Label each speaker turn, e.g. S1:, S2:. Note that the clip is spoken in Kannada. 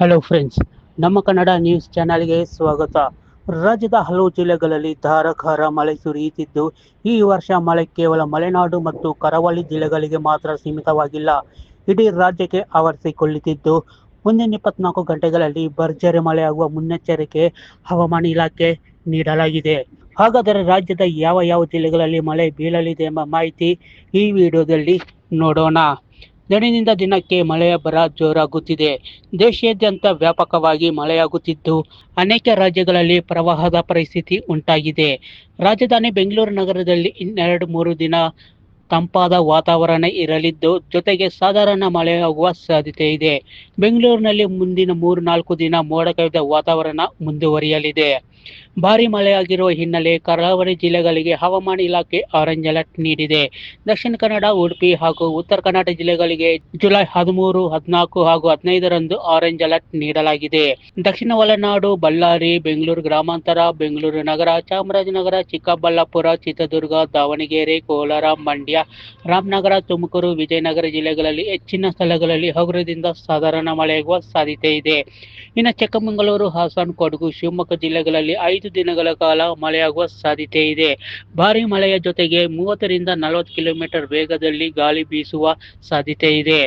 S1: ಹಲೋ ಫ್ರೆಂಡ್ಸ್ ನಮ್ಮ ಕನ್ನಡ ನ್ಯೂಸ್ ಚಾನಲ್ಗೆ ಸ್ವಾಗತ. ರಾಜ್ಯದ ಹಲವು ಜಿಲ್ಲೆಗಳಲ್ಲಿ ಧಾರಾಕಾರ ಮಳೆ ಸುರಿಯುತ್ತಿದ್ದು, ಈ ವರ್ಷ ಮಳೆ ಕೇವಲ ಮಲೆನಾಡು ಮತ್ತು ಕರಾವಳಿ ಜಿಲ್ಲೆಗಳಿಗೆ ಮಾತ್ರ ಸೀಮಿತವಾಗಿಲ್ಲ. ಇಡೀ ರಾಜ್ಯಕ್ಕೆ ಆವರಿಸಿಕೊಳ್ಳುತ್ತಿದ್ದು, ಮುಂದಿನ ಇಪ್ಪತ್ನಾಲ್ಕು ಗಂಟೆಗಳಲ್ಲಿ ಭರ್ಜರಿ ಮಳೆಯಾಗುವ ಮುನ್ನೆಚ್ಚರಿಕೆ ಹವಾಮಾನ ಇಲಾಖೆ ನೀಡಲಾಗಿದೆ. ಹಾಗಾದರೆ ರಾಜ್ಯದ ಯಾವ ಯಾವ ಜಿಲ್ಲೆಗಳಲ್ಲಿ ಮಳೆ ಬೀಳಲಿದೆ ಎಂಬ ಮಾಹಿತಿ ಈ ವಿಡಿಯೋದಲ್ಲಿ ನೋಡೋಣ. ದಿನದಿಂದ ದಿನಕ್ಕೆ ಮಳೆಯ ಬರ ಜೋರಾಗುತ್ತಿದೆ. ದೇಶಾದ್ಯಂತ ವ್ಯಾಪಕವಾಗಿ ಮಳೆಯಾಗುತ್ತಿದ್ದು, ಅನೇಕ ರಾಜ್ಯಗಳಲ್ಲಿ ಪ್ರವಾಹದ ಪರಿಸ್ಥಿತಿ ಉಂಟಾಗಿದೆ. ರಾಜಧಾನಿ ಬೆಂಗಳೂರು ನಗರದಲ್ಲಿ ಇನ್ನೆರಡು ಮೂರು ದಿನ ತಂಪಾದ ವಾತಾವರಣ ಇರಲಿದ್ದು ಜೊತೆಗೆ ಸಾಧಾರಣ ಮಳೆಯಾಗುವ ಸಾಧ್ಯತೆ ಇದೆ. ಬೆಂಗಳೂರಿನಲ್ಲಿ ಮುಂದಿನ ಮೂರು ನಾಲ್ಕು ದಿನ ಮೋಡ ಕವಿದ ವಾತಾವರಣ ಮುಂದುವರಿಯಲಿದೆ. ಭಾರಿ ಮಳೆಯಾಗಿರುವ ಹಿನ್ನೆಲೆ ಕರಾವಳಿ ಜಿಲ್ಲೆಗಳಿಗೆ ಹವಾಮಾನ ಇಲಾಖೆ ಆರೆಂಜ್ ಅಲರ್ಟ್ ನೀಡಿದೆ. ದಕ್ಷಿಣ ಕನ್ನಡ, ಉಡುಪಿ ಹಾಗೂ ಉತ್ತರ ಕನ್ನಡ ಜಿಲ್ಲೆಗಳಿಗೆ ಜುಲೈ ಹದಿಮೂರು, ಹದಿನಾಲ್ಕು ಹಾಗೂ ಹದಿನೈದರಂದು ಆರೆಂಜ್ ಅಲರ್ಟ್ ನೀಡಲಾಗಿದೆ. ದಕ್ಷಿಣ ಒಳನಾಡು, ಬಳ್ಳಾರಿ, ಬೆಂಗಳೂರು ಗ್ರಾಮಾಂತರ, ಬೆಂಗಳೂರು ನಗರ, ಚಾಮರಾಜನಗರ, ಚಿಕ್ಕಬಳ್ಳಾಪುರ, ಚಿತ್ರದುರ್ಗ, ದಾವಣಗೆರೆ, ಕೋಲಾರ, ಮಂಡ್ಯ ರಾಮನಗರ, ತುಮಕೂರು, ವಿಜಯನಗರ ಜಿಲ್ಲೆಗಳಲ್ಲಿ ಹೆಚ್ಚಿನ ಸ್ಥಳಗಳಲ್ಲಿ ಹಗುರದಿಂದ ಸಾಧಾರಣ ಮಳೆಯಾಗುವ ಸಾಧ್ಯತೆ ಇದೆ. ಇನ್ನು ಚಿಕ್ಕಮಗಳೂರು, ಹಾಸನ, ಕೊಡಗು, ಶಿವಮೊಗ್ಗ ಜಿಲ್ಲೆಗಳಲ್ಲಿ ಐದು ದಿನಗಳ ಕಾಲ ಮಳೆಯಾಗುವ ಸಾಧ್ಯತೆ ಇದೆ. ಭಾರಿ ಮಳೆಯ ಜೊತೆಗೆ ಮೂವತ್ತರಿಂದ ನಲವತ್ತು ಕಿಲೋಮೀಟರ್ ವೇಗದಲ್ಲಿ ಗಾಳಿ ಬೀಸುವ ಸಾಧ್ಯತೆ ಇದೆ.